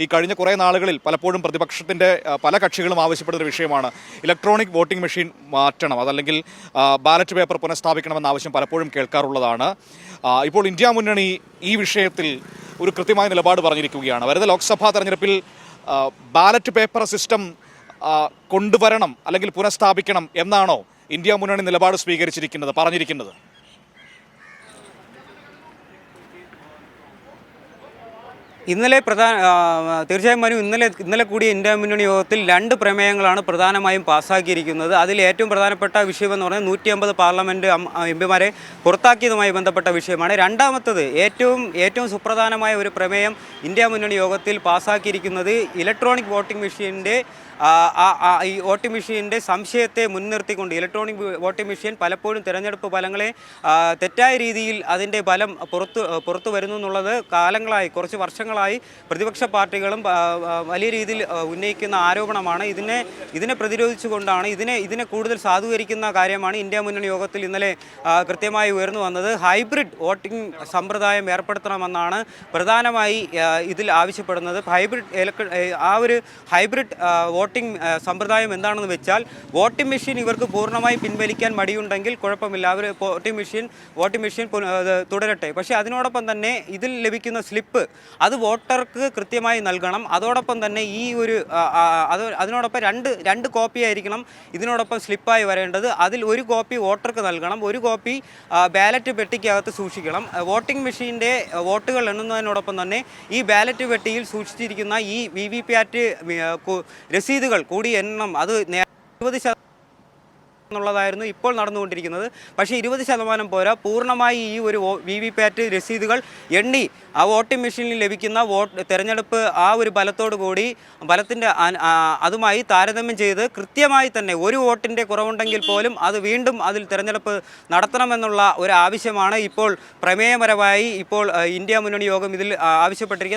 ഈ കഴിഞ്ഞ കുറേ നാളുകളിൽ പലപ്പോഴും പ്രതിപക്ഷത്തിന്റെ പല കക്ഷികളും ആവശ്യപ്പെടുന്ന ഒരു വിഷയമാണ്. ഇലക്ട്രോണിക് വോട്ടിംഗ് മെഷീൻ മാറ്റണം. അതല്ലെങ്കിൽ ബാലറ്റ് പേപ്പർ പുനഃസ്ഥാപിക്കണമെന്ന ആവശ്യം പലപ്പോഴും കേൾക്കാറുള്ളതാണ്. ഇപ്പോൾ ഇന്ത്യ മുന്നണി ഈ വിഷയത്തിൽ ഒരു കൃത്യമായ നിലപാട് പറഞ്ഞിരിക്കുകയാണ്. വരുന്ന ലോക്സഭാ തെരഞ്ഞെടുപ്പിൽ ബാലറ്റ് പേപ്പർ സിസ്റ്റം കൊണ്ടുവരണം അല്ലെങ്കിൽ പുനഃസ്ഥാപിക്കണം എന്നാണോ ഇന്ത്യ മുന്നണി നിലപാട് സ്വീകരിച്ചിരിക്കുന്നത് പറഞ്ഞിരിക്കുന്നത്? ഇന്നലെ പ്രധാന തീർച്ചയായും മനു ഇന്നലെ ഇന്നലെ കൂടിയ ഇന്ത്യ മുന്നണി യോഗത്തിൽ രണ്ട് പ്രമേയങ്ങളാണ് പ്രധാനമായും പാസ്സാക്കിയിരിക്കുന്നത് അതിൽ ഏറ്റവും പ്രധാനപ്പെട്ട വിഷയം എന്ന് പറഞ്ഞാൽ നൂറ്റി അമ്പത് പാർലമെന്റ് എം പിമാരെ പുറത്താക്കിയതുമായി ബന്ധപ്പെട്ട വിഷയമാണ്. രണ്ടാമത്തത് ഏറ്റവും ഏറ്റവും സുപ്രധാനമായ ഒരു പ്രമേയം ഇന്ത്യ മുന്നണി യോഗത്തിൽ പാസ്സാക്കിയിരിക്കുന്നത് ഇലക്ട്രോണിക് വോട്ടിംഗ് ആ, ഈ വോട്ടിംഗ് മെഷീന്റെ സംശയത്തെ മുൻനിർത്തിക്കൊണ്ട് ഇലക്ട്രോണിക് വോട്ടിംഗ് മെഷീൻ പലപ്പോഴും തിരഞ്ഞെടുപ്പ് ഫലങ്ങളെ തെറ്റായ രീതിയിൽ അതിന്റെ ഫലം പുറത്തു പുറത്തു വരുന്നു എന്നുള്ളത് കാലങ്ങളായി കുറച്ച് വർഷങ്ങളായി പ്രതിപക്ഷ പാർട്ടികളും വലിയ രീതിയിൽ ഉന്നയിക്കുന്ന ആരോപണമാണ്. ഇതിനെ ഇതിനെ പ്രതിരോധിച്ചുകൊണ്ടാണ് ഇതിനെ ഇതിനെ കൂടുതൽ സാധൂകരിക്കുന്ന കാര്യമാണ് ഇന്ത്യ മുന്നണി യോഗത്തിൽ ഇന്നലെ കൃത്യമായി ഉയർന്നു വന്നത്. ഹൈബ്രിഡ് വോട്ടിംഗ് സമ്പ്രദായം ഏർപ്പെടുത്തണമെന്നാണ് പ്രധാനമായി ഇതിൽ ആവശ്യപ്പെടുന്നത്. ഹൈബ്രിഡ് ഇലക്ട്ര ആ ഒരു ഹൈബ്രിഡ് വോട്ടിംഗ് സമ്പ്രദായം എന്താണെന്ന് വെച്ചാൽ വോട്ടിംഗ് മെഷീൻ ഇവർക്ക് പൂർണമായി പിൻവലിക്കാൻ മടിയുണ്ടെങ്കിൽ കുഴപ്പമില്ല. അവർ വോട്ടിംഗ് മെഷീൻ വോട്ടിംഗ് മെഷീൻ തുടരട്ടെ. പക്ഷേ അതിനോടൊപ്പം തന്നെ ഇതിൽ ലഭിക്കുന്ന സ്ലിപ്പ് അത് വോട്ടർക്ക് കൃത്യമായി നൽകണം. അതോടൊപ്പം തന്നെ ഈ ഒരു അത് അതിനോടൊപ്പം രണ്ട് രണ്ട് കോപ്പി ആയിരിക്കണം ഇതിനോടൊപ്പം സ്ലിപ്പായി വരേണ്ടത്. അതിൽ ഒരു കോപ്പി വോട്ടർക്ക് നൽകണം. ഒരു കോപ്പി ബാലറ്റ് പെട്ടിക്കകത്ത് സൂക്ഷിക്കണം. വോട്ടിംഗ് മെഷീന്റെ വോട്ടുകൾ എണ്ണുന്നതിനോടൊപ്പം തന്നെ ഈ ബാലറ്റ് പെട്ടിയിൽ സൂക്ഷിച്ചിരിക്കുന്ന ഈ വി വി പാറ്റ് രസീതുകൾ കൂടി എണ്ണം അത് ഇരുപത് ശത എന്നുള്ളതായിരുന്നു ഇപ്പോൾ നടന്നുകൊണ്ടിരിക്കുന്നത്. പക്ഷേ ഇരുപത് ശതമാനം പോരാ. പൂർണമായി ഈ ഒരു വി വി പാറ്റ് രസീതുകൾ എണ്ണി ആ വോട്ടിംഗ് മെഷീനിൽ ലഭിക്കുന്ന വോട്ട് തെരഞ്ഞെടുപ്പ് ആ ഒരു ബലത്തോടു കൂടി ബലത്തിന്റെ അതുമായി താരതമ്യം ചെയ്ത് കൃത്യമായി തന്നെ ഒരു വോട്ടിന്റെ കുറവുണ്ടെങ്കിൽ പോലും അത് വീണ്ടും അതിൽ തെരഞ്ഞെടുപ്പ് നടത്തണമെന്നുള്ള ഒരു ആവശ്യമാണ് ഇപ്പോൾ പ്രമേയപരമായി ഇപ്പോൾ ഇന്ത്യ മുന്നണി യോഗം ഇതിൽ ആവശ്യപ്പെട്ടിരിക്കുന്നത്.